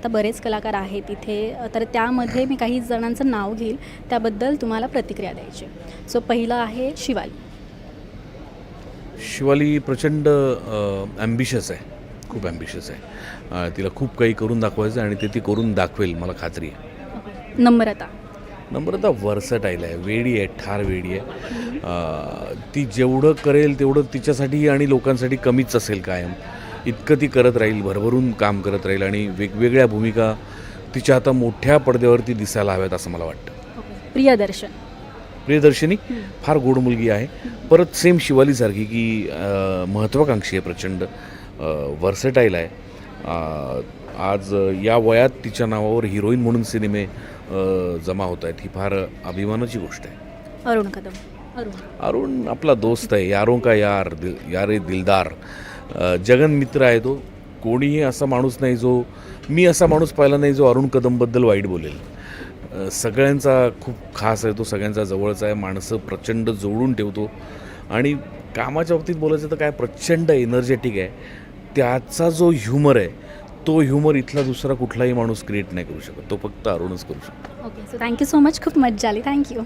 आता बरेच कलाकार आहेत इथे तर त्यामध्ये मी काही जणांचं नाव घेईल त्याबद्दल तुम्हाला प्रतिक्रिया द्यायची सो पहिलं आहे शिवाली. शिवाली प्रचंड ॲम्बिशियस आहे. खूप ॲम्बिशियस आहे. तिला खूप काही करून दाखवायचं आहे आणि ते ती करून दाखवेल मला खात्री आहे. नम्रता. नंबर आता वर्सटाईल आहे वेडी आहे ठार वेडी आहे. ती जेवढं करेल तेवढं तिच्यासाठी आणि लोकांसाठी कमीच असेल कायम. इतकं ती करत राहील भरभरून काम करत राहील आणि वेगवेगळ्या भूमिका तिच्या आता मोठ्या पडद्यावरती दिसायला हव्यात असं मला वाटतं. प्रियदर्शन प्रियदर्शनी फार गोड मुलगी आहे. परत सेम शिवालीसारखी की महत्त्वाकांक्षी आहे प्रचंड वर्सटाईल आहे. आज या वयात तिच्या नावावर हिरोईन म्हणून सिनेमे जमा होत आहेत. ही फार अभिमानाची गोष्ट आहे. अरुण कदम. अरुण. अरुण आपला दोस्त आहे. यारो का यार दिल यारे दिलदार. जगन मित्र आहे तो. कोणीही असा माणूस नाही जो मी असा माणूस पाहिला नाही जो अरुण कदमबद्दल वाईट बोलेल. सगळ्यांचा खूप खास आहे तो सगळ्यांचा जवळचा आहे. माणसं प्रचंड जोडून ठेवतो. आणि कामाच्या बाबतीत बोलायचं तर काय प्रचंड एनर्जेटिक आहे. त्याचा जो ह्युमर आहे तो ह्युमर इथला दुसरा कुठलाही माणूस क्रिएट नाही करू शकत. तो फक्त अरुणच करू शकतो. Okay so thank you so much खूप मजा आली. थँक्यू